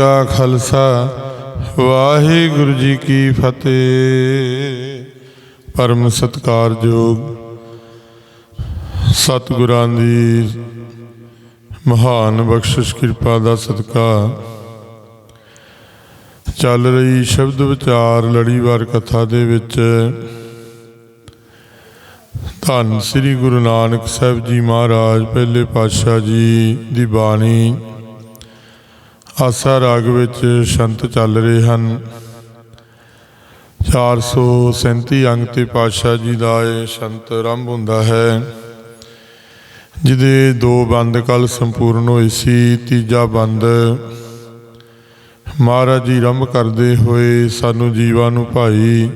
ਕਾ ਖਾਲਸਾ, ਵਾਹਿਗੁਰੂ ਜੀ ਕੀ ਫਤਿਹ। ਪਰਮ ਸਤਕਾਰਯੋਗ ਸਤਿਗੁਰਾਂ ਦੀ ਮਹਾਨ ਬਖਸ਼ਿਸ਼ ਕਿਰਪਾ ਦਾ ਸਦਕਾ ਚੱਲ ਰਹੀ ਸ਼ਬਦ ਵਿਚਾਰ ਲੜੀਵਾਰ ਕਥਾ ਦੇ ਵਿੱਚ। ਧੰਨ ਸ੍ਰੀ ਗੁਰੂ ਨਾਨਕ ਸਾਹਿਬ ਜੀ ਮਹਾਰਾਜ, ਪਹਿਲੇ ਪਾਤਸ਼ਾਹ ਜੀ ਦੀ ਬਾਣੀ ਆਸਾ ਰਾਗ ਵਿੱਚ ਸ਼ੰਤ ਚੱਲ ਰਹੇ ਹਨ। 437 ਅੰਗ ਤੇ ਪਾਤਸ਼ਾਹ ਜੀ ਦਾ ਇਹ ਸ਼ੰਤ ਆਰੰਭ ਹੁੰਦਾ ਹੈ। ਜਿਹਦੇ ਦੋ ਬੰਦ ਕੱਲ ਸੰਪੂਰਨ ਹੋਏ ਸੀ, ਤੀਜਾ ਬੰਦ ਮਹਾਰਾਜ ਜੀ ਆਰੰਭ ਕਰਦੇ ਹੋਏ ਸਾਨੂੰ ਜੀਵਾਂ ਨੂੰ ਭਾਈ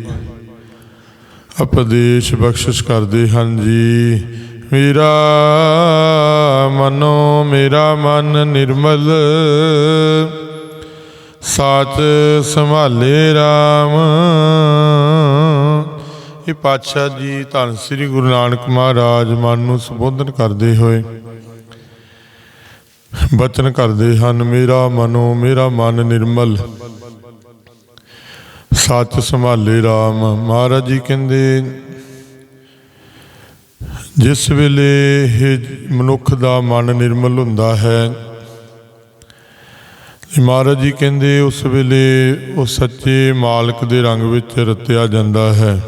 ਉਪਦੇਸ਼ ਬਖਸ਼ਿਸ਼ ਕਰਦੇ ਹਨ ਜੀ। ਮੇਰਾ ਮਨੋ ਮੇਰਾ ਮਨ ਨਿਰਮਲ, ਸਾਚ ਸੰਭਾਲੇ RAM ਇਹ ਪਾਤਸ਼ਾਹ ਜੀ ਧੰਨ ਸ੍ਰੀ ਗੁਰੂ ਨਾਨਕ ਮਹਾਰਾਜ ਮਨ ਨੂੰ ਸੰਬੋਧਨ ਕਰਦੇ ਹੋਏ ਬਚਨ ਕਰਦੇ ਹਨ, ਮੇਰਾ ਮਨੋ ਮੇਰਾ ਮਨ ਨਿਰਮਲ, ਸੱਚ ਸੰਭਾਲੇ RAM ਮਹਾਰਾਜ ਜੀ ਕਹਿੰਦੇ ਜਿਸ ਵੇਲੇ ਇਹ ਮਨੁੱਖ ਦਾ ਮਨ ਨਿਰਮਲ ਹੁੰਦਾ ਹੈ ਮਹਾਰਾਜ ਜੀ ਕਹਿੰਦੇ ਉਸ ਵੇਲੇ ਉਹ ਸੱਚੇ ਮਾਲਕ ਦੇ ਰੰਗ ਵਿੱਚ ਰਤਿਆ ਜਾਂਦਾ ਹੈ।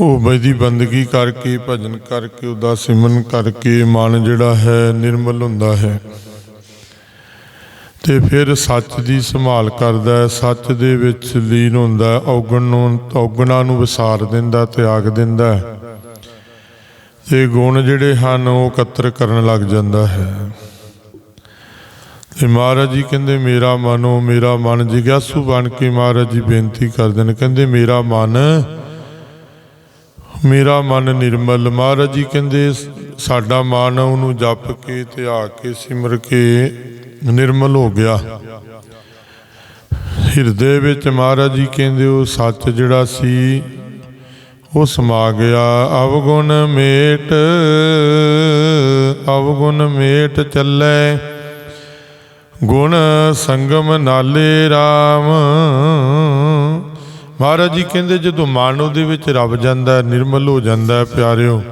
ਉਹ ਬੈਦੀ ਬੰਦਗੀ ਕਰਕੇ, ਭਜਨ ਕਰਕੇ ਉਹਦਾ ਸਿਮਰਨ ਕਰਕੇ ਮਨ ਜਿਹੜਾ ਹੈ ਨਿਰਮਲ ਹੁੰਦਾ ਹੈ। ਤੇ ਫਿਰ ਸੱਚ ਦੀ ਸੰਭਾਲ ਕਰਦਾ ਹੈ, ਸੱਚ ਦੇ ਵਿੱਚ ਲੀਨ ਹੁੰਦਾ ਔਗਣ ਨੂੰ ਔਗਣਾ ਨੂੰ ਵਿਸਾਰ ਦਿੰਦਾ, ਤਿਆਗ ਦਿੰਦਾ ਹੈ। ਤੇ ਗੁਣ ਜਿਹੜੇ ਹਨ, ਉਹ ਇਕੱਤਰ ਕਰਨ ਲੱਗ ਜਾਂਦਾ ਹੈ। ਤੇ ਮਹਾਰਾਜ ਜੀ ਕਹਿੰਦੇ, ਮੇਰਾ ਮਨੋ ਮੇਰਾ ਮਨ ਜਿਗਿਆਸੂ ਬਣ ਕੇ ਮਹਾਰਾਜ ਜੀ ਬੇਨਤੀ ਕਰਦੇ ਨੇ। ਕਹਿੰਦੇ, ਮੇਰਾ ਮਨ ਮੇਰਾ ਮਨ ਨਿਰਮਲ। ਮਹਾਰਾਜ ਜੀ ਕਹਿੰਦੇ, ਸਾਡਾ ਮਨ ਉਹਨੂੰ ਜਪ ਕੇ ਧਿਆ ਕੇ ਸਿਮਰ ਕੇ ਨਿਰਮਲ ਹੋ ਗਿਆ। ਹਿਰਦੇ ਵਿੱਚ ਮਹਾਰਾਜ ਜੀ ਕਹਿੰਦੇ, ਉਹ ਸੱਚ ਜਿਹੜਾ ਸੀ ਉਹ ਸਮਾ ਗਿਆ ਅਵਗੁਣ ਮੇਟ ਅਵਗੁਣ ਮੇਟ ਚੱਲੇ। ਗੁਣ ਸੰਗਮ ਨਾਲੇ RAM ਮਹਾਰਾਜ ਜੀ ਕਹਿੰਦੇ, ਜਦੋਂ ਮਨ ਉਹਦੇ ਵਿੱਚ ਰਵ ਜਾਂਦਾ, ਨਿਰਮਲ ਹੋ ਜਾਂਦਾ, ਪਿਆਰਿਓ,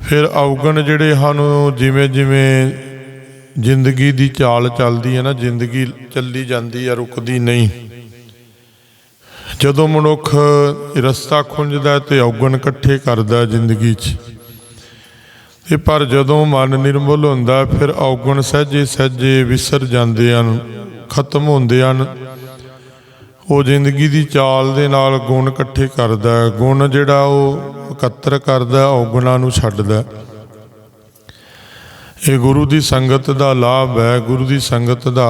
ਫਿਰ ਔਗਣ ਜਿਹੜੇ ਸਾਨੂੰ ਜਿਵੇਂ ਜਿਵੇਂ ਜ਼ਿੰਦਗੀ ਦੀ ਚਾਲ ਚੱਲਦੀ ਹੈ ਨਾ, ਜ਼ਿੰਦਗੀ ਚੱਲੀ ਜਾਂਦੀ ਹੈ, ਰੁਕਦੀ ਨਹੀਂ। ਜਦੋਂ ਮਨੁੱਖ ਰਸਤਾ ਖੁੰਝਦਾ ਹੈ ਤੇ ਔਗਣ ਇਕੱਠੇ ਕਰਦਾ ਜ਼ਿੰਦਗੀ 'ਚ ਤੇ ਪਰ ਜਦੋਂ ਮਨ ਨਿਰਮਲ ਹੁੰਦਾ ਫਿਰ ਔਗਣ ਸਹਜੇ ਸਹਜੇ ਵਿਸਰ ਜਾਂਦੇ ਹਨ ਖਤਮ ਹੁੰਦੇ ਹਨ। ਉਹ ਜ਼ਿੰਦਗੀ ਦੀ ਚਾਲ ਦੇ ਨਾਲ ਗੁਣ ਇਕੱਠੇ ਕਰਦਾ ਗੁਣ ਜਿਹੜਾ ਉਹ ਇਕੱਤਰ ਕਰਦਾ ਹੈ, ਔਗਣਾਂ ਨੂੰ ਛੱਡਦਾ ਇਹ ਗੁਰੂ ਦੀ ਸੰਗਤ ਦਾ ਲਾਭ ਹੈ। ਗੁਰੂ ਦੀ ਸੰਗਤ ਦਾ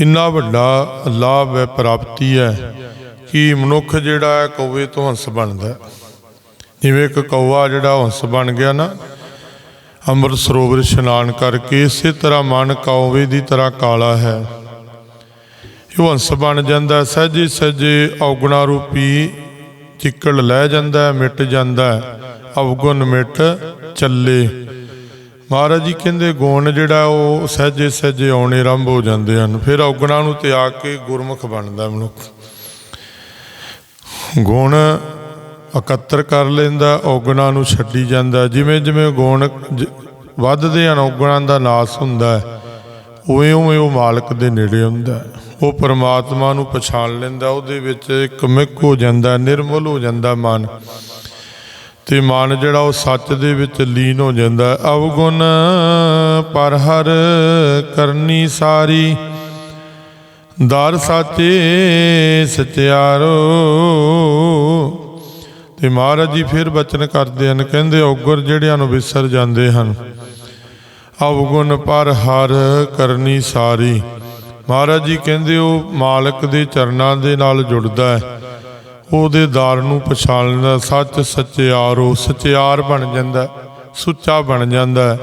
ਇੰਨਾ ਵੱਡਾ ਲਾਭ ਹੈ ਪ੍ਰਾਪਤੀ ਹੈ ਕਿ ਮਨੁੱਖ ਜਿਹੜਾ ਹੈ ਕੌਵੇ ਤੋਂ ਹੰਸ ਬਣਦਾ ਜਿਵੇਂ ਇੱਕ ਕੌਵਾ ਜਿਹੜਾ ਹੰਸ ਬਣ ਗਿਆ ਨਾ ਅੰਮ੍ਰਿਤ ਸਰੋਵਰ ਇਸ਼ਨਾਨ ਕਰਕੇ ਇਸੇ ਤਰ੍ਹਾਂ ਮਨ ਕੌਵੇ ਦੀ ਤਰ੍ਹਾਂ ਕਾਲਾ ਹੈ। ਇਹ ਹੰਸ ਬਣ ਜਾਂਦਾ ਹੈ, ਸਹਿਜੇ ਸਹਿਜੇ ਔਗਣਾ ਰੂਪੀ ਚਿੱਕੜ ਲੈ ਜਾਂਦਾ ਹੈ, ਮਿਟ ਜਾਂਦਾ ਅਵਗੁਣ ਮਿਟ ਚੱਲੇ। ਮਹਾਰਾਜ ਜੀ ਕਹਿੰਦੇ ਗੁਣ ਜਿਹੜਾ ਉਹ ਸਹਿਜੇ ਸਹਿਜੇ ਆਉਣੇ ਆਰੰਭ ਹੋ ਜਾਂਦੇ ਹਨ, ਫਿਰ ਔਗਣਾ ਨੂੰ ਤਿਆਗ ਕੇ ਗੁਰਮੁਖ ਬਣਦਾ ਮਨੁੱਖ। ਗੁਣ ਇਕੱਤਰ ਕਰ ਲੈਂਦਾ, ਔਗਣਾ ਨੂੰ ਛੱਡੀ ਜਾਂਦਾ। ਜਿਵੇਂ ਜਿਵੇਂ ਗੁਣ ਜ- ਵੱਧਦੇ ਹਨ, ਔਗਣਾਂ ਦਾ ਨਾਸ ਹੁੰਦਾ ਉਵੇਂ ਉਵੇਂ ਉਹ ਮਾਲਕ ਦੇ ਨੇੜੇ ਹੁੰਦਾ ਉਹ ਪਰਮਾਤਮਾ ਨੂੰ ਪਛਾਣ ਲੈਂਦਾ, ਉਹਦੇ ਵਿੱਚ ਇੱਕ ਹੋ ਜਾਂਦਾ, ਨਿਰਮਲ ਹੋ ਜਾਂਦਾ ਮਨ। ਤੇ ਮਨ ਜਿਹੜਾ ਉਹ ਸੱਚ ਦੇ ਵਿੱਚ ਲੀਨ ਹੋ ਜਾਂਦਾ ਅਵਗੁਣ ਪਰ ਹਰ ਕਰਨੀ ਸਾਰੀ, ਦਰ ਸਾਚੇ ਸਚਿਆਰੋ। ਤੇ ਮਹਾਰਾਜ ਜੀ ਫਿਰ ਬਚਨ ਕਰਦੇ ਹਨ, ਕਹਿੰਦੇ ਔਗਰ ਜਿਹੜਿਆਂ ਨੂੰ ਵਿਸਰ ਜਾਂਦੇ ਹਨ, ਅਵਗੁਣ ਪਰ ਹਰ ਕਰਨੀ ਸਾਰੀ। ਮਹਾਰਾਜ ਜੀ ਕਹਿੰਦੇ ਉਹ ਮਾਲਕ ਦੇ ਚਰਨਾਂ ਦੇ ਨਾਲ ਜੁੜਦਾ ਹੈ। ਉਹਦੇ ਦਾਰ ਨੂੰ ਪਛਾਣ ਲੈਂਦਾ। ਸੱਚ ਸਚਿਆਰ ਉਹ ਸਚਿਆਰ ਬਣ ਜਾਂਦਾ, ਸੁੱਚਾ ਬਣ ਜਾਂਦਾ।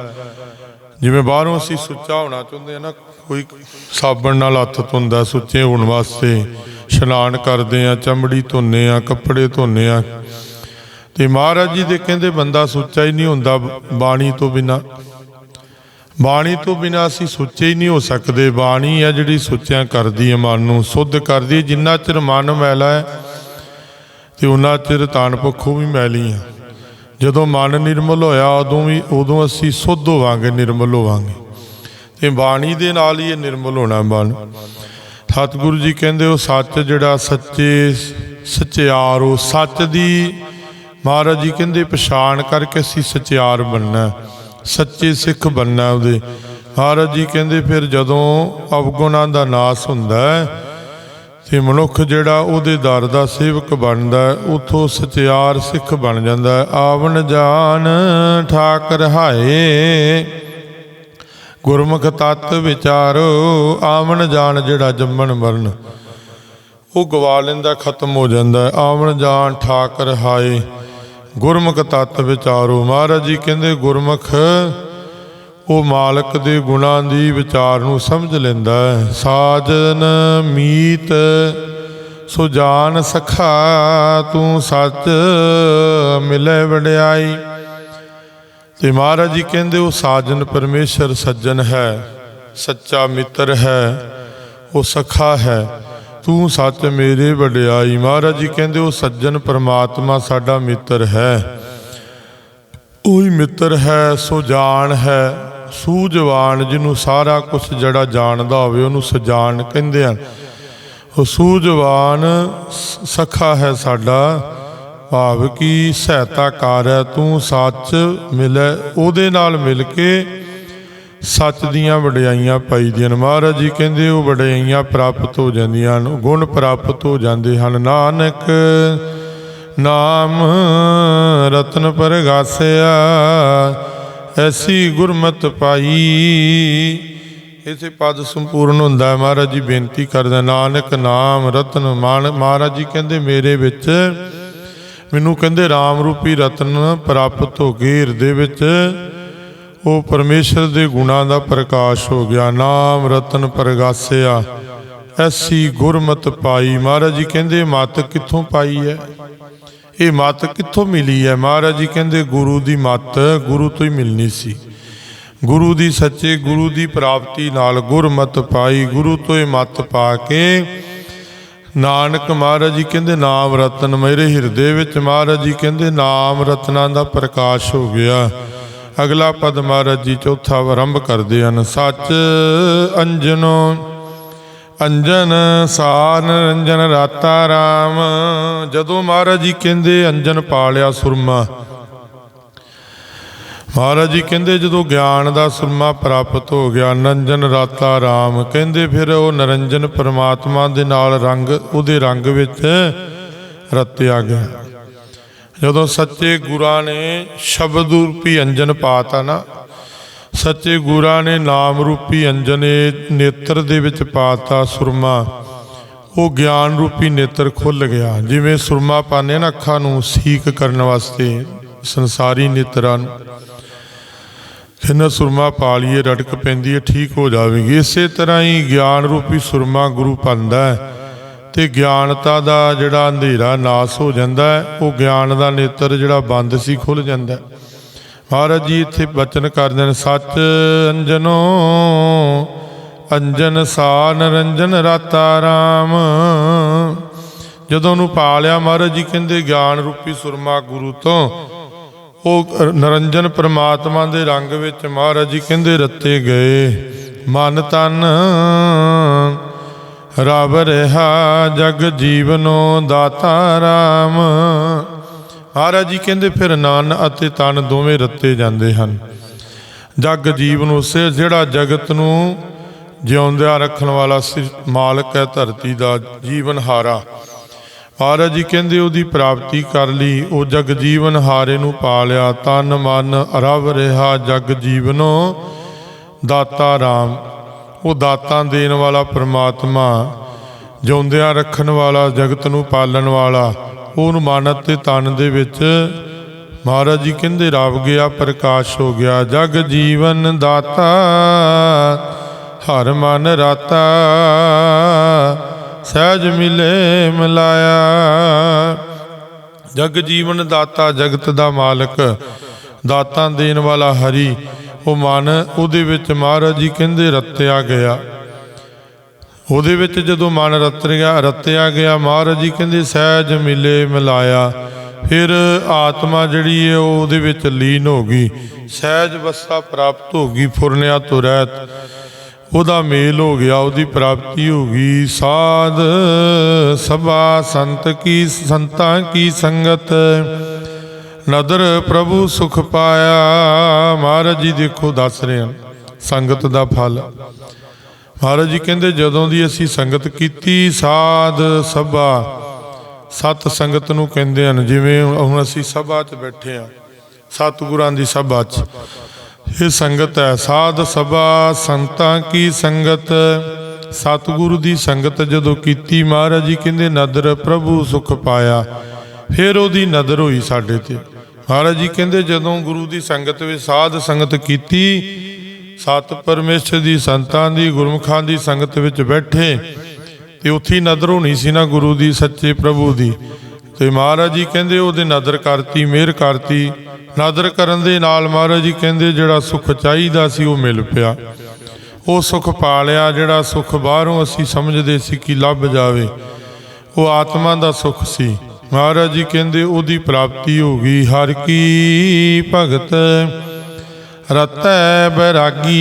ਜਿਵੇਂ ਬਾਹਰੋਂ ਅਸੀਂ ਸੁੱਚਾ ਹੋਣਾ ਚਾਹੁੰਦੇ ਆ ਨਾ, ਕੋਈ ਸਾਬਣ ਨਾਲ ਹੱਥ ਧੁੰਦਾ, ਸੁੱਚੇ ਹੋਣ ਵਾਸਤੇ ਇਸ਼ਨਾਨ ਕਰਦੇ ਆ ਚਮੜੀ ਧੋਨੇ ਆ ਕੱਪੜੇ ਧੋਨੇ ਆ ਤੇ ਮਹਾਰਾਜ ਜੀ ਦੇ ਕਹਿੰਦੇ ਬੰਦਾ ਸੁੱਚਾ ਹੀ ਨਹੀਂ ਹੁੰਦਾ ਬਾਣੀ ਤੋਂ ਬਿਨਾ। ਬਾਣੀ ਤੋਂ ਬਿਨਾ ਅਸੀਂ ਸੁੱਚੇ ਹੀ ਨਹੀਂ ਹੋ ਸਕਦੇ। ਬਾਣੀ ਆ ਜਿਹੜੀ ਸੁੱਚਿਆਂ ਕਰਦੀ ਹੈ ਮਨ ਨੂੰ, ਸੁੱਧ ਕਰਦੀ ਹੈ। ਜਿੰਨਾ ਚਿਰ ਮਨ ਮੈਲਾ ਹੈ ਤੇ ਉਹਨਾਂ ਚਿਰ ਤਾਣ ਪੱਖੋਂ ਵੀ ਮੈਲੀ ਆ ਜਦੋਂ ਮਨ ਨਿਰਮਲ ਹੋਇਆ, ਉਦੋਂ ਵੀ ਉਦੋਂ ਅਸੀਂ ਸੁੱਧ ਹੋਵਾਂਗੇ, ਨਿਰਮਲ ਹੋਵਾਂਗੇ। ਤੇ ਬਾਣੀ ਦੇ ਨਾਲ ਹੀ ਇਹ ਨਿਰਮਲ ਹੋਣਾ ਮਨ। ਸਤਿਗੁਰੂ ਜੀ ਕਹਿੰਦੇ, ਉਹ ਸੱਚ ਜਿਹੜਾ ਸੱਚੇ ਸਚਿਆਰ ਉਹ ਸੱਚ ਦੀ ਮਹਾਰਾਜ ਜੀ ਕਹਿੰਦੇ, ਪਛਾਣ ਕਰਕੇ ਅਸੀਂ ਸਚਿਆਰ ਬਣਨਾ ਸੱਚੇ ਸਿੱਖ ਬਣਨਾ ਉਹਦੇ। ਮਹਾਰਾਜ ਜੀ ਕਹਿੰਦੇ, ਫਿਰ ਜਦੋਂ ਅਵਗੁਣਾਂ ਦਾ ਨਾਸ ਹੁੰਦਾ ਹੈ ਤੇ ਮਨੁੱਖ ਜਿਹੜਾ ਉਹਦੇ ਦਰ ਦਾ ਸੇਵਕ ਬਣਦਾ ਹੈ, ਉਥੋਂ ਸਚਿਆਰ ਸਿੱਖ ਬਣ ਜਾਂਦਾ ਹੈ। ਆਵਣ ਜਾਨ ਠਾਕਰ ਹਾਏ ਗੁਰਮੁਖ ਤਤ ਵਿਚਾਰੋ ਆਵਣ ਜਾਣ ਜਿਹੜਾ ਜੰਮਣ ਮਰਨ ਉਹ ਗਵਾ ਲੈਂਦਾ ਖਤਮ ਹੋ ਜਾਂਦਾ ਹੈ। ਆਵਣ ਜਾਣ ਠਾਕਰ ਹਾਏ ਗੁਰਮੁਖ ਤਤ ਵਿਚਾਰੋ ਮਹਾਰਾਜ ਜੀ ਕਹਿੰਦੇ ਗੁਰਮੁਖ ਉਹ ਮਾਲਕ ਦੇ ਗੁਣਾਂ ਦੀ ਵਿਚਾਰ ਨੂੰ ਸਮਝ ਲੈਂਦਾ ਹੈ। ਸਾਜਨ ਮੀਤ, ਸੋ ਜਾਨ ਸਖਾ, ਤੂੰ ਸੱਚ ਮਿਲੇ ਵਡਿਆਈ। ਤੇ ਮਹਾਰਾਜ ਜੀ ਕਹਿੰਦੇ, ਉਹ ਸਾਜਨ ਪਰਮੇਸ਼ਰ ਸੱਜਣ ਹੈ, ਸੱਚਾ ਮਿੱਤਰ ਹੈ, ਉਹ ਸਖਾ ਹੈ, ਤੂੰ ਸੱਚ ਮੇਰੇ ਵਡਿਆਈ। ਮਹਾਰਾਜ ਜੀ ਕਹਿੰਦੇ, ਉਹ ਸੱਜਣ ਪਰਮਾਤਮਾ ਸਾਡਾ ਮਿੱਤਰ ਹੈ। ਉਹੀ ਮਿੱਤਰ ਹੈ, ਸੋ ਜਾਣ ਹੈ ਸੂਝਵਾਨ ਜਿਹਨੂੰ ਸਾਰਾ ਕੁਝ ਜਿਹੜਾ ਜਾਣਦਾ ਹੋਵੇ, ਉਹਨੂੰ ਸਜਾਨ ਕਹਿੰਦੇ ਹਨ। ਉਹ ਸੂਝਵਾਨ ਸ- ਸਖਾ ਹੈ ਸਾਡਾ, ਭਾਵ ਕੀ ਸਹਾਇਤਾ ਕਰ ਤੂੰ ਸੱਚ ਮਿਲੇ ਉਹਦੇ ਨਾਲ ਮਿਲ ਕੇ ਸੱਚ ਦੀਆਂ ਵਡਿਆਈਆਂ ਪਾਈਦੀਆਂ ਨੇ ਮਹਾਰਾਜ ਜੀ ਕਹਿੰਦੇ, ਉਹ ਵਡਿਆਈਆਂ ਪ੍ਰਾਪਤ ਹੋ ਜਾਂਦੀਆਂ ਹਨ, ਗੁਣ ਪ੍ਰਾਪਤ ਹੋ ਜਾਂਦੇ ਹਨ। ਨਾਨਕ ਨਾਮ ਰਤਨ ਪਰਗਾਸਿਆ ਐਸੀ ਗੁਰਮਤ ਪਾਈ। ਇਸੇ ਪਦ ਸੰਪੂਰਨ ਹੁੰਦਾ ਹੈ। ਮਹਾਰਾਜ ਜੀ ਬੇਨਤੀ ਕਰਦਾ ਨਾਨਕ ਨਾਮ ਰਤਨ ਮਾਨ, ਮਹਾਰਾਜ ਜੀ ਕਹਿੰਦੇ ਮੇਰੇ ਵਿੱਚ, ਮੈਨੂੰ ਕਹਿੰਦੇ RAM ਰੂਪੀ ਰਤਨ ਪ੍ਰਾਪਤ ਹੋ ਗਏ ਹਿਰਦੇ ਵਿੱਚ। ਉਹ ਪਰਮੇਸ਼ਰ ਦੇ ਗੁਣਾਂ ਦਾ ਪ੍ਰਕਾਸ਼ ਹੋ ਗਿਆ। ਨਾਮ ਰਤਨ ਪ੍ਰਗਾਸਿਆ। ਐਸੀ ਗੁਰਮਤ ਪਾਈ। ਮਹਾਰਾਜ ਜੀ ਕਹਿੰਦੇ ਮਤ ਕਿੱਥੋਂ ਪਾਈ ਹੈ? ਇਹ ਮੱਤ ਕਿੱਥੋਂ ਮਿਲੀ ਹੈ? ਮਹਾਰਾਜ ਜੀ ਕਹਿੰਦੇ, ਗੁਰੂ ਦੀ ਮੱਤ ਗੁਰੂ ਤੋਂ ਹੀ ਮਿਲਣੀ ਸੀ। ਗੁਰੂ ਦੀ ਸੱਚੇ, ਗੁਰੂ ਦੀ ਪ੍ਰਾਪਤੀ ਨਾਲ ਗੁਰਮਤ ਪਾਈ, ਗੁਰੂ ਤੋਂ ਇਹ ਮਤ ਪਾ ਕੇ ਨਾਨਕ ਮਹਾਰਾਜ ਜੀ ਕਹਿੰਦੇ, ਨਾਮ ਰਤਨ ਮੇਰੇ ਹਿਰਦੇ ਵਿੱਚ। ਮਹਾਰਾਜ ਜੀ ਕਹਿੰਦੇ, ਨਾਮ ਰਤਨਾਂ ਦਾ ਪ੍ਰਕਾਸ਼ ਹੋ ਗਿਆ। ਅਗਲਾ ਪਦ ਮਹਾਰਾਜ ਜੀ ਚੌਥਾ ਆਰੰਭ ਕਰਦੇ ਹਨ। ਸੱਚ ਅੰਜਨੋ ਅੰਜਨ ਸਾਰ ਨਿਰੰਜਨ ਰਾਤਾ ਰਾਮ, ਜਦੋਂ ਮਹਾਰਾਜ ਜੀ ਕਹਿੰਦੇ ਅੰਜਨ ਪਾਲਿਆ ਸੁਰਮਾ। ਮਹਾਰਾਜ ਜੀ ਕਹਿੰਦੇ ਜਦੋਂ ਗਿਆਨ ਦਾ ਸੁਰਮਾ ਪ੍ਰਾਪਤ ਹੋ ਗਿਆ, ਨੰਜਨ ਰਾਤਾ ਰਾਮ, ਕਹਿੰਦੇ ਫਿਰ ਉਹ ਨਰੰਜਨ ਪਰਮਾਤਮਾ ਦੇ ਨਾਲ ਰੰਗ, ਉਹਦੇ ਰੰਗ ਵਿੱਚ ਰਤਿਆ ਗਿਆ। ਜਦੋਂ ਸੱਚੇ ਗੁਰਾਂ ਨੇ ਸ਼ਬਦ ਰੂਪੀ ਅੰਜਨ ਪਾਤਾ ਨਾ ਸੱਚੇ ਗੁਰਾਂ ਨੇ ਨਾਮ ਰੂਪੀ ਅੰਜਨ ਇਹ ਨੇਤਰ ਦੇ ਵਿੱਚ ਪਾਤਾ ਸੁਰਮਾ। ਉਹ ਗਿਆਨ ਰੂਪੀ ਨੇਤਰ ਖੁੱਲ ਗਿਆ। ਜਿਵੇਂ ਸੁਰਮਾ ਪਾਣੇ ਨਾ ਅੱਖਾਂ ਨੂੰ ਸੀਕ ਕਰਨ ਵਾਸਤੇ ਸੰਸਾਰੀ ਨੇਤਰਾਂ ਨੂੰ। ਕਹਿੰਦਾ ਸੁਰਮਾ ਪਾ ਲਈਏ, ਰੜਕ ਪੈਂਦੀ ਹੈ, ਠੀਕ ਹੋ ਜਾਵੇਗੀ। ਇਸੇ ਤਰ੍ਹਾਂ ਹੀ ਗਿਆਨ ਰੂਪੀ ਸੁਰਮਾ ਗੁਰੂ ਪਾਉਂਦਾ ਹੈ ਤੇ ਗਿਆਨਤਾ ਦਾ ਜਿਹੜਾ ਅੰਧੇਰਾ ਨਾਸ ਹੋ ਜਾਂਦਾ ਹੈ, ਉਹ ਗਿਆਨ ਦਾ ਨੇਤਰ ਜਿਹੜਾ ਬੰਦ ਸੀ ਖੁੱਲ ਜਾਂਦਾ ਹੈ। ਮਹਾਰਾਜ ਜੀ, ਇੱਥੇ ਬਚਨ ਕਰਦੇ ਨੇ ਸੱਚ ਅੰਜਨੋ, ਅੰਜਨ ਸਾ ਨਰੰਜਨ ਰਾਤਾ ਰਾਮ। ਜਦੋਂ ਉਹਨੂੰ ਪਾ ਲਿਆ, ਮਹਾਰਾਜ ਜੀ ਕਹਿੰਦੇ, ਗਿਆਨ ਰੂਪੀ ਸੁਰਮਾ ਗੁਰੂ ਤੋਂ। ਉਹ ਨਰੰਜਨ ਪ੍ਰਮਾਤਮਾ ਦੇ ਰੰਗ ਵਿੱਚ ਮਹਾਰਾਜ ਜੀ ਕਹਿੰਦੇ, ਰੱਤੇ ਗਏ। ਮਨ ਤਨ ਰਬ ਰਹਾ, ਜਗ ਜੀਵਨੋ ਦਾਤਾ ਰਾਮ। ਮਹਾਰਾਜ ਜੀ ਕਹਿੰਦੇ, ਫਿਰ ਨਨ ਅਤੇ ਤਨ ਦੋਵੇਂ ਰੱਤੇ ਜਾਂਦੇ ਹਨ। ਜਗ ਜੀਵਨ ਉਸੇ, ਜਿਹੜਾ ਜਗਤ ਨੂੰ ਜਿਉਂਦਿਆਂ ਰੱਖਣ ਵਾਲਾ ਸਿ- ਮਾਲਕ ਹੈ, ਧਰਤੀ ਦਾ ਜੀਵਨ ਹਾਰਾ ਮਹਾਰਾਜ ਜੀ ਕਹਿੰਦੇ, ਉਹਦੀ ਪ੍ਰਾਪਤੀ ਕਰ ਲਈ। ਉਹ ਜਗ ਜੀਵਨ ਹਾਰੇ ਨੂੰ ਪਾ ਲਿਆ। ਤਨ, ਮਨ, ਰਵ, ਰਿਹਾ, ਜਗ ਜੀਵਨੋ, ਦਾਤਾ ਰਾਮ। ਉਹ ਦਾਤਾਂ ਦੇਣ ਵਾਲਾ ਪ੍ਰਮਾਤਮਾ, ਜਿਉਂਦਿਆਂ ਰੱਖਣ ਵਾਲਾ, ਜਗਤ ਨੂੰ ਪਾਲਣ ਵਾਲਾ। ਉਹਨੂੰ ਮਾਨਤ ਅਤੇ ਤਨ ਦੇ ਵਿੱਚ ਮਹਾਰਾਜ ਜੀ ਕਹਿੰਦੇ, ਰਵ ਗਿਆ, ਪ੍ਰਕਾਸ਼ ਹੋ ਗਿਆ, ਜਗ ਜੀਵਨ ਦਾਤਾ, ਹਰ ਮਨ ਰਾਤਾ, ਸਹਿਜ ਮਿਲੇ ਮਿਲਾਇਆ। ਜਗ ਜੀਵਨ ਦਾਤਾ, ਜਗਤ ਦਾ ਮਾਲਕ, ਦਾਤਾਂ ਦੇਣ ਵਾਲਾ ਹਰੀ, ਉਹ ਮਨ ਉਹਦੇ ਵਿੱਚ ਮਹਾਰਾਜ ਜੀ ਕਹਿੰਦੇ, ਰਤਿਆ ਗਿਆ। ਉਹਦੇ ਵਿੱਚ ਜਦੋਂ ਮਨ ਰਤਿਆ ਰਤਿਆ ਗਿਆ, ਮਹਾਰਾਜ ਜੀ ਕਹਿੰਦੇ, ਸਹਿਜ ਮਿਲੇ ਮਿਲਾਇਆ। ਫਿਰ ਆਤਮਾ ਜਿਹੜੀ ਹੈ ਉਹ ਉਹਦੇ ਵਿੱਚ ਲੀਨ ਹੋ ਗਈ। ਸਹਿਜ ਵਸਾ ਪ੍ਰਾਪਤ ਹੋ ਗਈ, ਫੁਰਨਿਆ ਤੋਂ ਰਹਿਤ। ਉਹਦਾ ਮੇਲ ਹੋ ਗਿਆ, ਉਹਦੀ ਪ੍ਰਾਪਤੀ ਹੋ ਗਈ। ਸਾਧ ਸਭਾ ਸੰਤ ਕੀ, ਸੰਤਾਂ ਕੀ ਸੰਗਤ? ਨਦਰ ਪ੍ਰਭੂ ਸੁਖ ਪਾਇਆ। ਮਹਾਰਾਜ ਜੀ ਦੇਖੋ, ਦੱਸ ਰਹੇ ਹਨ, ਸੰਗਤ ਦਾ ਫਲ। ਮਹਾਰਾਜ ਜੀ ਕਹਿੰਦੇ, ਜਦੋਂ ਦੀ ਅਸੀਂ ਸੰਗਤ ਕੀਤੀ, ਸਾਧ ਸਭਾ, ਸਤ ਸੰਗਤ ਨੂੰ ਕਹਿੰਦੇ ਹਨ, ਜਿਵੇਂ ਹੁਣ ਅਸੀਂ ਸਭਾ 'ਚ ਬੈਠੇ ਆ ਸਤਿਗੁਰਾਂ ਦੀ ਸਭਾ 'ਚ, ਇਹ ਸੰਗਤ ਹੈ, ਸਾਧ ਸਭਾ ਸੰਤਾਂ ਕੀ ਸੰਗਤ, ਸਤਿਗੁਰੂ ਦੀ ਸੰਗਤ ਜਦੋਂ ਕੀਤੀ, ਮਹਾਰਾਜ ਜੀ ਕਹਿੰਦੇ, ਨਦਰ ਪ੍ਰਭੂ ਸੁਖ ਪਾਇਆ, ਫਿਰ ਉਹਦੀ ਨਦਰ ਹੋਈ ਸਾਡੇ ਤੇ। ਮਹਾਰਾਜ ਜੀ ਕਹਿੰਦੇ, ਜਦੋਂ ਗੁਰੂ ਦੀ ਸੰਗਤ ਵਿੱਚ ਸਾਧ ਸੰਗਤ ਕੀਤੀ ਸਤ ਪਰਮੇਸ਼ਰ ਦੀ ਸੰਤਾਂ ਦੀ, ਗੁਰਮੁਖਾਂ ਦੀ ਸੰਗਤ ਵਿੱਚ ਬੈਠੇ। ਤੇ ਉੱਥੇ ਹੀ ਨਦਰ ਹੋਣੀ ਸੀ ਨਾ ਗੁਰੂ ਦੀ, ਸੱਚੇ ਪ੍ਰਭੂ ਦੀ। ਤੇ ਮਹਾਰਾਜ ਜੀ ਕਹਿੰਦੇ ਉਹਦੇ ਨਦਰ ਕਰਤੀ, ਮਿਹਰ ਕਰਤੀ। ਨਦਰ ਕਰਨ ਦੇ ਨਾਲ ਮਹਾਰਾਜ ਜੀ ਕਹਿੰਦੇ ਜਿਹੜਾ ਸੁੱਖ ਚਾਹੀਦਾ ਸੀ ਉਹ ਮਿਲ ਪਿਆ। ਉਹ ਸੁੱਖ ਪਾ ਲਿਆ, ਜਿਹੜਾ ਸੁੱਖ ਬਾਹਰੋਂ ਅਸੀਂ ਸਮਝਦੇ ਸੀ ਕਿ ਲੱਭ ਜਾਵੇ। ਉਹ ਆਤਮਾ ਦਾ ਸੁੱਖ ਸੀ। ਮਹਾਰਾਜ ਜੀ ਕਹਿੰਦੇ ਉਹਦੀ ਪ੍ਰਾਪਤੀ ਹੋ ਗਈ। ਹਰ ਕੀ ਭਗਤ ਰਤੈ ਬੈਰਾਗੀ,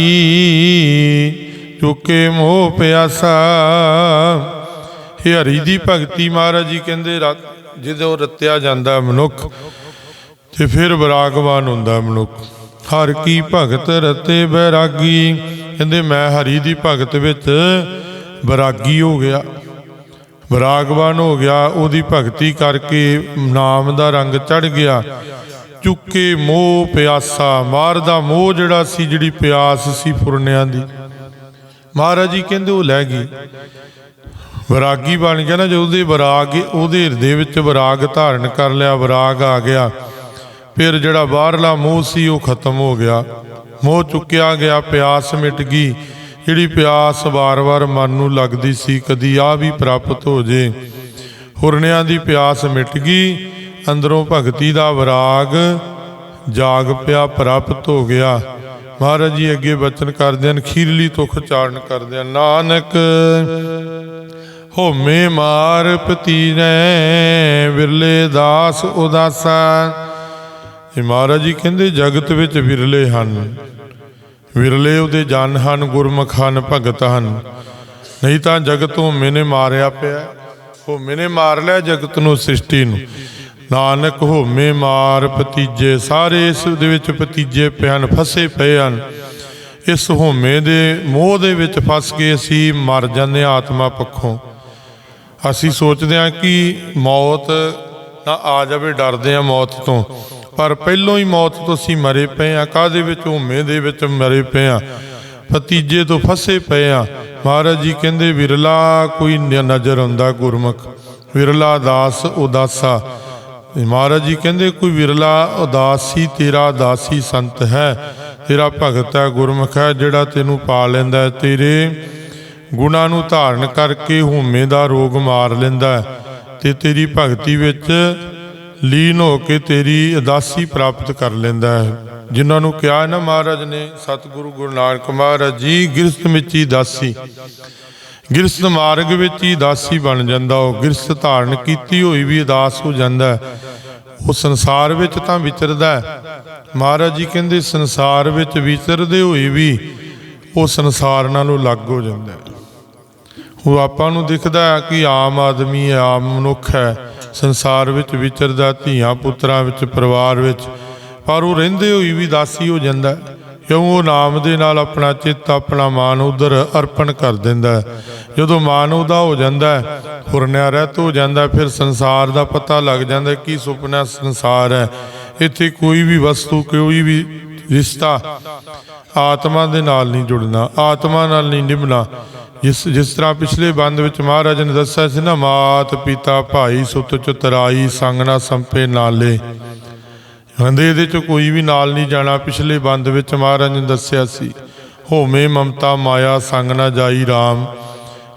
ਚੁਕੇ ਮੋਹ ਪਿਆਸਾ। ਇਹ ਹਰੀ ਦੀ ਭਗਤੀ ਮਹਾਰਾਜ ਜੀ ਕਹਿੰਦੇ, ਰਤ- ਜਦੋਂ ਰਤਿਆ ਜਾਂਦਾ ਮਨੁੱਖ, ਤੇ ਫਿਰ ਵਿਰਾਗਵਾਨ ਹੁੰਦਾ ਮਨੁੱਖ। ਹਰ ਕੀ ਭਗਤ ਰਤੇ ਬੈਰਾਗੀ, ਕਹਿੰਦੇ, ਮੈਂ ਹਰੀ ਦੀ ਭਗਤ ਵਿੱਚ ਵਿਰਾਗੀ ਹੋ ਗਿਆ। ਵਿਰਾਗਵਾਨ ਹੋ ਗਿਆ, ਉਹਦੀ ਭਗਤੀ ਕਰਕੇ ਨਾਮ ਦਾ ਰੰਗ ਚੜ ਗਿਆ। ਚੁੱਕੇ ਮੋਹ ਪਿਆਸਾ ਮਾਰ ਦਾ ਮੋਹ ਜਿਹੜਾ ਸੀ, ਜਿਹੜੀ ਪਿਆਸ ਸੀ ਫੁਰਨਿਆਂ ਦੀ। ਮਹਾਰਾਜ ਜੀ ਕਹਿੰਦੇ ਉਹ ਲੈ ਗਈ ਵਿਰਾਗੀ ਬਣ ਗਿਆ ਨਾ, ਜਦੋਂ ਉਹਦੇ ਵਿਰਾਗ, ਉਹਦੇ ਹਿਰਦੇ ਵਿੱਚ ਵਿਰਾਗ ਧਾਰਨ ਕਰ ਲਿਆ, ਵਿਰਾਗ ਆ ਗਿਆ। ਫਿਰ ਜਿਹੜਾ ਬਾਹਰਲਾ ਮੋਹ ਸੀ, ਉਹ ਖਤਮ ਹੋ ਗਿਆ। ਮੋਹ ਚੁੱਕਿਆ ਗਿਆ, ਪਿਆਸ ਮਿਟ ਗਈ। ਜਿਹੜੀ ਪਿਆਸ ਵਾਰ-ਵਾਰ ਮਨ ਨੂੰ ਲੱਗਦੀ ਸੀ, ਕਦੀ ਆ ਵੀ ਪ੍ਰਾਪਤ ਹੋ ਜੇ। ਹੁਰਨਿਆਂ ਦੀ ਪਿਆਸ ਮਿਟ ਗਈ। ਅੰਦਰੋਂ ਭਗਤੀ ਦਾ ਵਿਰਾਗ ਜਾਗ ਪਿਆ, ਪ੍ਰਾਪਤ ਹੋ ਗਿਆ। ਮਹਾਰਾਜ ਜੀ ਅੱਗੇ ਬਚਨ ਕਰਦੇ ਹਨ, ਖੀਰਲੀ ਤੁਖ ਚਾਰਨ ਕਰਦੇ ਹਨ। ਨਾਨਕ, ਹੋਮੇ ਮਾਰ ਪਤੀਨੇ, ਵਿਰਲੇ ਦਾਸ ਉਦਾਸਾ। ਇਹ ਮਹਾਰਾਜ ਜੀ ਕਹਿੰਦੇ, ਜਗਤ ਵਿੱਚ ਵਿਰਲੇ ਹਨ। ਵਿਰਲੇ ਉਹਦੇ ਜਨ ਹਨ, ਗੁਰਮੁਖ ਹਨ, ਭਗਤ ਹਨ। ਨਹੀਂ ਤਾਂ ਜਗਤ ਹੋਮੇ ਨੇ ਮਾਰਿਆ ਪਿਆ। ਹੋਮੇ ਨੇ ਮਾਰ ਲਿਆ ਜਗਤ ਨੂੰ, ਸ੍ਰਿਸ਼ਟੀ ਨੂੰ। ਨਾਨਕ ਹੋਮੇ ਮਾਰ ਭਤੀਜੇ, ਸਾਰੇ ਇਸ ਦੇ ਵਿੱਚ ਭਤੀਜੇ ਪਏ ਹਨ ਫਸੇ ਪਏ ਹਨ। ਇਸ ਹੋਮੇ ਦੇ ਮੋਹ ਦੇ ਵਿੱਚ ਫਸ ਕੇ ਅਸੀਂ ਮਰ ਜਾਂਦੇ ਹਾਂ ਆਤਮਾ ਪੱਖੋਂ। ਅਸੀਂ ਸੋਚਦੇ ਹਾਂ ਕਿ ਮੌਤ ਨਾ ਆ ਜਾਵੇ, ਡਰਦੇ ਹਾਂ ਮੌਤ ਤੋਂ। ਪਰ ਪਹਿਲੋਂ ਹੀ ਮੌਤ ਤੋਂ ਅਸੀਂ ਮਰੇ ਪਏ ਆ ਕਾਦੇ ਵਿੱਚ? ਹੋਮੇ ਦੇ ਵਿੱਚ ਮਰੇ ਪਏ ਆ ਭਤੀਜੇ ਤੋਂ ਫਸੇ ਪਏ ਆ ਮਹਾਰਾਜ ਜੀ ਕਹਿੰਦੇ, ਵਿਰਲਾ ਕੋਈ ਨਜ਼ਰ ਆਉਂਦਾ ਗੁਰਮੁਖ। ਵਿਰਲਾ ਦਾਸ ਉਦਾਸਾ। ਮਹਾਰਾਜ ਜੀ ਕਹਿੰਦੇ, ਕੋਈ ਵਿਰਲਾ ਉਦਾਸੀ, ਤੇਰਾ ਦਾਸੀ ਸੰਤ ਹੈ। ਤੇਰਾ ਭਗਤ ਹੈ, ਗੁਰਮੁਖ ਹੈ, ਜਿਹੜਾ ਤੈਨੂੰ ਪਾ ਲੈਂਦਾ ਤੇਰੇ ਗੁਣਾ ਨੂੰ ਧਾਰਨ ਕਰਕੇ ਹਉਮੈ ਦਾ ਰੋਗ ਮਾਰ ਲੈਂਦਾ ਹੈ ਤੇ ਤੇਰੀ ਭਗਤੀ ਵਿੱਚ ਲੀਨ ਹੋ ਕੇ ਤੇਰੀ ਉਦਾਸੀ ਪ੍ਰਾਪਤ ਕਰ ਲੈਂਦਾ ਹੈ। ਜਿਨ੍ਹਾਂ ਨੂੰ ਕਿਹਾ ਨਾ ਮਹਾਰਾਜ ਨੇ, ਸਤਿਗੁਰੂ ਗੁਰੂ ਨਾਨਕ ਮਹਾਰਾਜ ਜੀ, ਗਿਰਸਤ ਮਿੱਚੀ ਹੀ ਦਾਸੀ। ਗਿਰਸਤ ਮਾਰਗ ਵਿੱਚ ਹੀ ਦਾਸੀ ਬਣ ਜਾਂਦਾ, ਉਹ ਗਿਰਸਤ ਧਾਰਨ ਕੀਤੀ ਹੋਈ ਵੀ ਉਦਾਸ ਹੋ ਜਾਂਦਾ ਉਹ ਸੰਸਾਰ ਵਿੱਚ ਤਾਂ ਵਿਚਰਦਾ ਮਹਾਰਾਜ ਜੀ ਕਹਿੰਦੇ, ਸੰਸਾਰ ਵਿੱਚ ਵਿਚਰਦੇ ਹੋਏ ਵੀ ਉਹ ਸੰਸਾਰ ਨਾਲੋਂ ਅਲੱਗ ਹੋ ਜਾਂਦਾ ਉਹ ਆਪਾਂ ਨੂੰ ਦਿਖਦਾ ਕਿ ਆਮ ਆਦਮੀ ਹੈ, ਆਮ ਮਨੁੱਖ ਹੈ। ਸੰਸਾਰ ਵਿੱਚ ਵਿਚਰਦਾ, ਧੀਆਂ ਪੁੱਤਰਾਂ ਵਿੱਚ, ਪਰਿਵਾਰ ਵਿੱਚ, ਪਰ ਉਹ ਰਹਿੰਦੇ ਹੋਈ ਵੀ ਦਾਸੀ ਹੋ ਜਾਂਦਾ ਹੈ। ਕਿਉਂ ਉਹ ਨਾਮ ਦੇ ਨਾਲ ਆਪਣਾ ਚਿੱਤ, ਆਪਣਾ ਮਾਨ ਉਧਰ ਅਰਪਣ ਕਰ ਦਿੰਦਾ ਹੈ। ਜਦੋਂ ਮਾਨ ਉਹਦਾ ਹੋ ਜਾਂਦਾ ਹੈ ਹੁਰਨਿਆ ਰਹਿਤ ਹੋ ਜਾਂਦਾ ਫਿਰ ਸੰਸਾਰ ਦਾ ਪਤਾ ਲੱਗ ਜਾਂਦਾ ਹੈ ਸੁਪਨਾ ਸੰਸਾਰ ਹੈ। ਇੱਥੇ ਕੋਈ ਵੀ ਵਸਤੂ, ਕੋਈ ਵੀ ਰਿਸ਼ਤਾ ਆਤਮਾ ਦੇ ਨਾਲ ਨਹੀਂ ਜੁੜਨਾ, ਆਤਮਾ ਨਾਲ ਨਹੀਂ ਨਿਭਣਾ। ਜਿਸ ਜਿਸ ਤਰ੍ਹਾਂ ਪਿਛਲੇ ਬੰਦ ਵਿੱਚ ਮਹਾਰਾਜ ਨੇ ਦੱਸਿਆ ਸੀ ਨਾ ਮਾਤ ਪਿਤਾ ਭਾਈ ਸੁਤ ਚਤਰਾਈ ਸੰਗਨਾ ਸੰਪੇ ਨਾਲੇ। ਕਹਿੰਦੇ ਇਹਦੇ ਚ ਕੋਈ ਵੀ ਨਾਲ ਨਹੀਂ ਜਾਣਾ। ਪਿਛਲੇ ਬੰਦ ਵਿੱਚ ਮਹਾਰਾਜ ਨੇ ਦੱਸਿਆ ਸੀ, ਹੋਮੇ ਮਮਤਾ ਮਾਇਆ ਸੰਗ ਨਾ ਜਾਈ RAM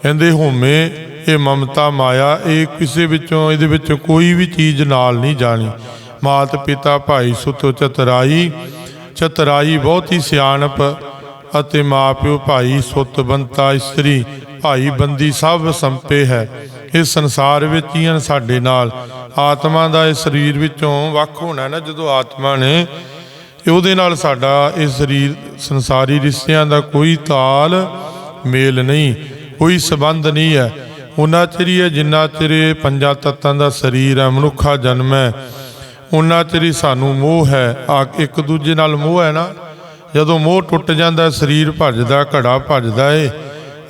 ਕਹਿੰਦੇ, ਹੋਮੇ, ਇਹ ਮਮਤਾ ਮਾਇਆ, ਇਹ ਕਿਸੇ ਵਿੱਚੋਂ, ਇਹਦੇ ਵਿੱਚ ਕੋਈ ਵੀ ਚੀਜ਼ ਨਾਲ ਨਹੀਂ ਜਾਣੀ। ਮਾਤ ਪਿਤਾ ਭਾਈ ਸੁਤ ਚਤਰਾਈ ਚਤਰਾਈ ਬਹੁਤ ਹੀ ਸਿਆਣਪ ਅਤੇ ਮਾਪਿਓ ਭਾਈ ਸੁਤ ਬੰਤਾ ਇਸਤਰੀ, ਭਾਈ ਬੰਦੀ ਸਭ ਸੰਪੇ ਹੈ। ਇਸ ਸੰਸਾਰ ਵਿੱਚ ਹੀ ਹਨ ਸਾਡੇ ਨਾਲ। ਆਤਮਾ ਦਾ ਇਸ ਸਰੀਰ ਵਿੱਚੋਂ ਵੱਖ ਹੋਣਾ ਨਾ, ਜਦੋਂ ਆਤਮਾ ਨੇ ਉਹਦੇ ਨਾਲ ਸਾਡਾ ਇਹ ਸਰੀਰ, ਸੰਸਾਰੀ ਰਿਸ਼ਤਿਆਂ ਦਾ ਕੋਈ ਤਾਲ, ਮੇਲ ਨਹੀਂ, ਕੋਈ ਸਬੰਧ ਨਹੀਂ ਹੈ। ਉਹਨਾਂ ਚਿਰ ਹੈ ਜਿੰਨਾ ਚਿਰ ਪੰਜਾਂ ਤੱਤਾਂ ਦਾ ਸਰੀਰ ਹੈ, ਮਨੁੱਖਾ ਜਨਮ ਹੈ। ਉਹਨਾਂ ਚਿਰ ਸਾਨੂੰ ਮੋਹ ਹੈ। ਆ ਇੱਕ ਦੂਜੇ ਨਾਲ ਮੋਹ ਹੈ ਨਾ, ਜਦੋਂ ਮੋਹ ਟੁੱਟ ਜਾਂਦਾ, ਸਰੀਰ ਭੱਜਦਾ, ਘੜਾ ਭੱਜਦਾ ਏ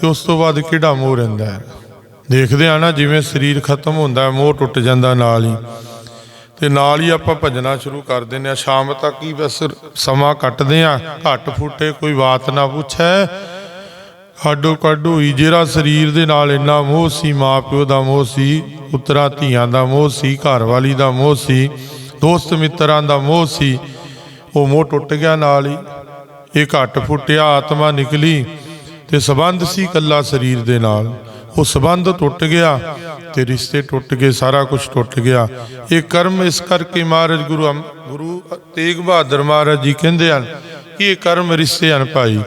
ਤੇ ਉਸ ਤੋਂ ਬਾਅਦ ਕਿਹੜਾ ਮੋਹ ਰਹਿੰਦਾ ਹੈ? ਦੇਖਦੇ ਆ ਨਾ ਜਿਵੇਂ ਸਰੀਰ ਖਤਮ ਹੁੰਦਾ, ਮੋਹ ਟੁੱਟ ਜਾਂਦਾ ਨਾਲ ਹੀ। ਤੇ ਨਾਲ ਹੀ ਆਪਾਂ ਭਜਣਾ ਸ਼ੁਰੂ ਕਰ ਦਿੰਦੇ ਆ। ਸ਼ਾਮ ਤੱਕ ਹੀ ਬਸ ਸਮਾਂ ਕੱਟਦੇ ਆ। ਘੱਟ ਫੁੱਟੇ ਕੋਈ ਬਾਤ ਨਾ ਪੁੱਛੈ। ਹੱਡੋ ਕੱਢ ਹੀ। ਜਿਹੜਾ ਸਰੀਰ ਦੇ ਨਾਲ ਇੰਨਾ ਮੋਹ ਸੀ ਮਾਂ ਪਿਓ ਦਾ ਮੋਹ ਸੀ, ਪੁੱਤਰਾਂ ਧੀਆਂ ਦਾ ਮੋਹ ਸੀ ਘਰ ਵਾਲੀ ਦਾ ਮੋਹ ਸੀ, ਦੋਸਤ ਮਿੱਤਰਾਂ ਦਾ ਮੋਹ ਸੀ, ਉਹ ਮੋਹ ਟੁੱਟ ਗਿਆ ਨਾਲ ਹੀ। ਇਹ ਘੱਟ ਫੁੱਟਿਆ, ਆਤਮਾ ਨਿਕਲੀ ਤੇ ਸਬੰਧ ਸੀ ਕੱਲਾ ਸਰੀਰ ਦੇ ਨਾਲ। ਉਹ ਸਬੰਧ ਟੁੱਟ ਗਿਆ ਤੇ ਰਿਸ਼ਤੇ ਟੁੱਟ ਗਏ, ਸਾਰਾ ਕੁਝ ਟੁੱਟ ਗਿਆ। ਇਹ ਕਰਮ ਇਸ ਕਰਕੇ ਮਹਾਰਾਜ ਗੁਰੂ ਅਮ- ਗੁਰੂ ਤੇਗ ਬਹਾਦਰ ਮਹਾਰਾਜ ਜੀ ਕਹਿੰਦੇ ਹਨ ਕਿ ਇਹ ਕਰਮ ਰਿਸ਼ਤੇ ਹਨ ਭਾਈ।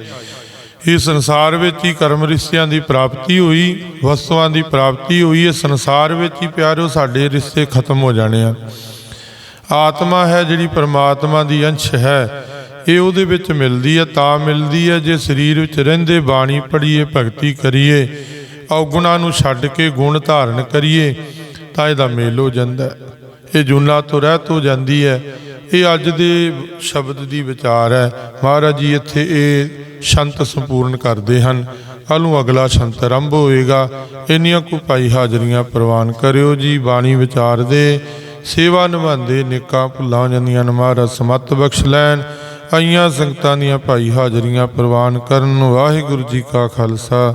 ਇਹ ਸੰਸਾਰ ਵਿੱਚ ਹੀ ਕਰਮ ਰਿਸ਼ਤਿਆਂ ਦੀ ਪ੍ਰਾਪਤੀ ਹੋਈ, ਵਸਤੂਆਂ ਦੀ ਪ੍ਰਾਪਤੀ ਹੋਈ, ਇਹ ਸੰਸਾਰ ਵਿੱਚ ਹੀ ਪਿਆਰਿਓ ਸਾਡੇ ਰਿਸ਼ਤੇ ਖਤਮ ਹੋ ਜਾਣੇ ਆ ਆਤਮਾ ਹੈ ਜਿਹੜੀ ਪਰਮਾਤਮਾ ਦੀ ਅੰਸ਼ ਹੈ, ਇਹ ਉਹਦੇ ਵਿੱਚ ਮਿਲਦੀ ਹੈ, ਤਾਂ ਮਿਲਦੀ ਹੈ, ਜੇ ਸਰੀਰ ਵਿੱਚ ਰਹਿੰਦੇ ਬਾਣੀ ਪੜ੍ਹੀਏ, ਭਗਤੀ ਕਰੀਏ ਔਗੁਣਾਂ ਨੂੰ ਛੱਡ ਕੇ ਗੁਣ ਧਾਰਨ ਕਰੀਏ, ਤਾਂ ਇਹਦਾ ਮੇਲ ਹੋ ਜਾਂਦਾ ਇਹ ਜੁਨਾ ਤੋਂ ਰਹਿਤ ਹੋ ਜਾਂਦੀ ਹੈ। ਇਹ ਅੱਜ ਦੇ ਸ਼ਬਦ ਦੀ ਵਿਚਾਰ ਹੈ। ਮਹਾਰਾਜ ਜੀ, ਇੱਥੇ ਇਹ ਸ਼ੰਤ ਸੰਪੂਰਨ ਕਰਦੇ ਹਨ। ਕੱਲ੍ਹ ਨੂੰ ਅਗਲਾ ਸ਼ੰਤ ਆਰੰਭ ਹੋਏਗਾ। ਇੰਨੀਆਂ ਕੁ ਭਾਈ ਹਾਜ਼ਰੀਆਂ ਪ੍ਰਵਾਨ ਕਰਿਓ ਜੀ, ਬਾਣੀ ਵਿਚਾਰ ਦੇ। ਸੇਵਾ ਨਿਭਾਉਂਦੇ ਨਿੱਕਾ ਭੁੱਲਾਂ ਜਾਂਦੀਆਂ ਨੇ। ਮਹਾਰਾਜ, ਸਮਤ ਬਖਸ਼ ਲੈਣ। ਆਈਆਂ ਸੰਗਤਾਂ ਦੀਆਂ ਭਾਈ ਹਾਜ਼ਰੀਆਂ ਪ੍ਰਵਾਨ ਕਰਨ। ਵਾਹਿਗੁਰੂ ਜੀ ਕਾ ਖਾਲਸਾ।